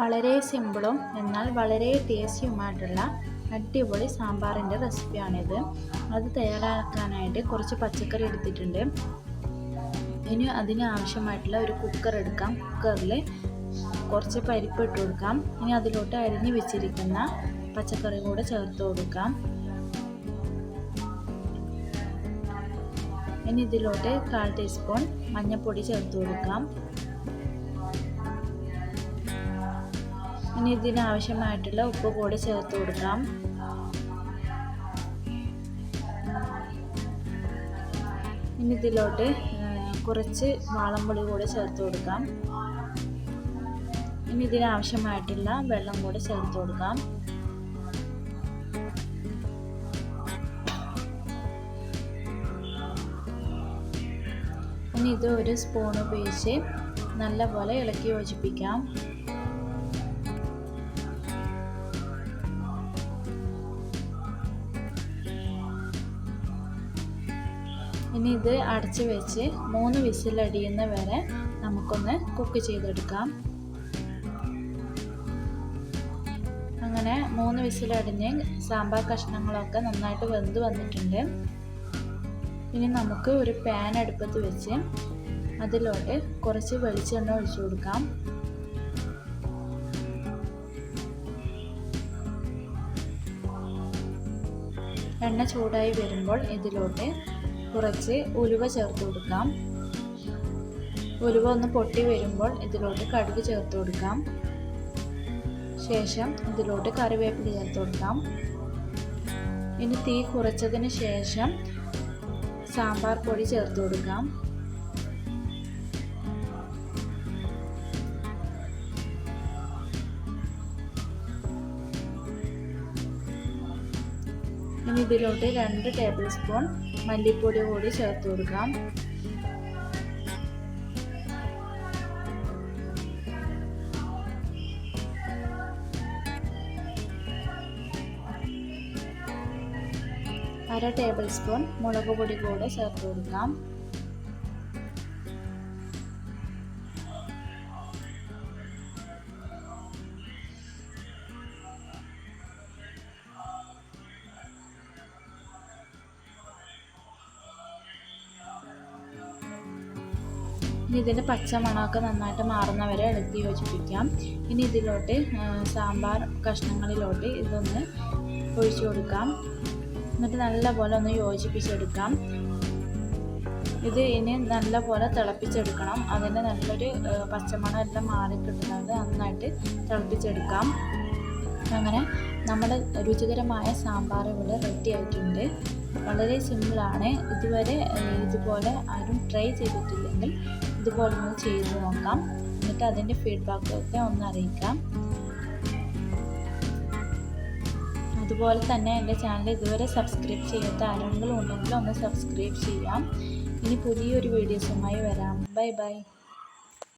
വളരെ സിമ്പിളും എന്നാൽ വളരെ ടേസ്റ്റിയുമായിട്ടുള്ള അടിപൊളി സാമ്പാറിന്റെ റെസിപ്പിയാണിത്. അത് തയ്യാറാക്കാനായിട്ട് കുറച്ച് പച്ചക്കറി എടുത്തിട്ടുണ്ട്. ഇനി അതിന് ആവശ്യമായിട്ടുള്ള ഒരു കുക്കർ എടുക്കാം. കുക്കറിൽ കുറച്ച് പരിപ്പ് ഇട്ട് കൊടുക്കാം. ഇനി അതിലോട്ട് അരിഞ്ഞ് വെച്ചിരിക്കുന്ന പച്ചക്കറി കൂടെ ചേർത്ത് കൊടുക്കാം. ഇനി ഇതിലോട്ട് കാൽ ടീസ്പൂൺ മഞ്ഞൾപ്പൊടി ചേർത്ത് കൊടുക്കാം. ഇനി ഇതിനാവശ്യമായിട്ടുള്ള ഉപ്പ് കൂടി ചേർത്ത് കൊടുക്കാം. ഇനി ഇതിലോട്ട് കുറച്ച് വാളംപുളി കൂടി ചേർത്ത് കൊടുക്കാം. ഇനി ഇതിനാവശ്യമായിട്ടുള്ള വെള്ളം കൂടി ചേർത്ത് കൊടുക്കാം. ഇനി ഇത് ഒരു സ്പൂൺ ഉപയോഗിച്ച് നല്ലപോലെ ഇളക്കി യോജിപ്പിക്കാം. ഇനി ഇത് അടച്ച് വെച്ച് മൂന്ന് വിസിലടിയുന്ന വരെ നമുക്കൊന്ന് കുക്ക് ചെയ്തെടുക്കാം. അങ്ങനെ മൂന്ന് വിസിലടിഞ്ഞ് സാമ്പാർ കഷ്ണങ്ങളൊക്കെ നന്നായിട്ട് വെന്ത് വന്നിട്ടുണ്ട്. ഇനി നമുക്ക് ഒരു പാൻ അടുപ്പത്ത് വെച്ച് അതിലോട്ട് കുറച്ച് വെളിച്ചെണ്ണ ഒഴിച്ചു കൊടുക്കാം. എണ്ണ ചൂടായി വരുമ്പോൾ ഇതിലോട്ട് കുറച്ച് ഉലുവ ചേർത്ത് കൊടുക്കാം. ഉലുവ ഒന്ന് പൊട്ടി വരുമ്പോൾ ഇതിലോട്ട് കടുക് ചേർത്ത് കൊടുക്കാം. ശേഷം ഇതിലോട്ട് കറിവേപ്പില ചേർത്ത് കൊടുക്കാം. ഇനി തീ കുറച്ചതിന് ശേഷം സാമ്പാർ പൊടി ചേർത്ത് കൊടുക്കാം. ഇനി ഇതിലോട്ട് രണ്ട് ടേബിൾ സ്പൂൺ മല്ലിപ്പൊടി കൂടി ചേർത്ത് കൊടുക്കാം. അര ടേബിൾ സ്പൂൺ മുളക് പൊടി കൂടെ ചേർത്ത് കൊടുക്കാം. ഇനി ഇതിന്റെ പച്ചമണമൊക്കെ നന്നായിട്ട് മാറുന്നവരെ ഇളക്കി യോജിപ്പിക്കാം. ഇനി ഇതിലോട്ട് സാമ്പാർ കഷ്ണങ്ങളിലോട്ട് ഇതൊന്ന് ഒഴിച്ചു കൊടുക്കാം. എന്നിട്ട് നല്ലപോലെ ഒന്ന് യോജിപ്പിച്ചെടുക്കാം. ഇത് ഇനി നല്ലപോലെ തിളപ്പിച്ചെടുക്കണം. അതിന് നല്ലൊരു പച്ചമണം എല്ലാം മാറിക്കിട്ടുന്നത് നന്നായിട്ട് തിളപ്പിച്ചെടുക്കാം. അങ്ങനെ നമ്മുടെ രുചികരമായ സാമ്പാർ ഇവിടെ റെഡി ആയിട്ടുണ്ട്. വളരെ സിമ്പിളാണ് ഇതുവരെ ഇതുപോലെ ആരും ട്രൈ ചെയ്തിട്ടില്ലെങ്കിൽ ഇതുപോലെ ഒന്ന് ചെയ്ത് നോക്കാം. എന്നിട്ട് അതിന്റെ ഫീഡ്ബാക്കൊക്കെ ഒന്ന് അറിയിക്കാം. അതുപോലെ തന്നെ എന്റെ ചാനൽ ഇതുവരെ സബ്സ്ക്രൈബ് ചെയ്യാത്ത ആരെങ്കിലും ഉണ്ടെങ്കിൽ ഒന്ന് സബ്സ്ക്രൈബ് ചെയ്യാം. ഇനി പുതിയൊരു വീഡിയോസുമായി വരാം. Bye bye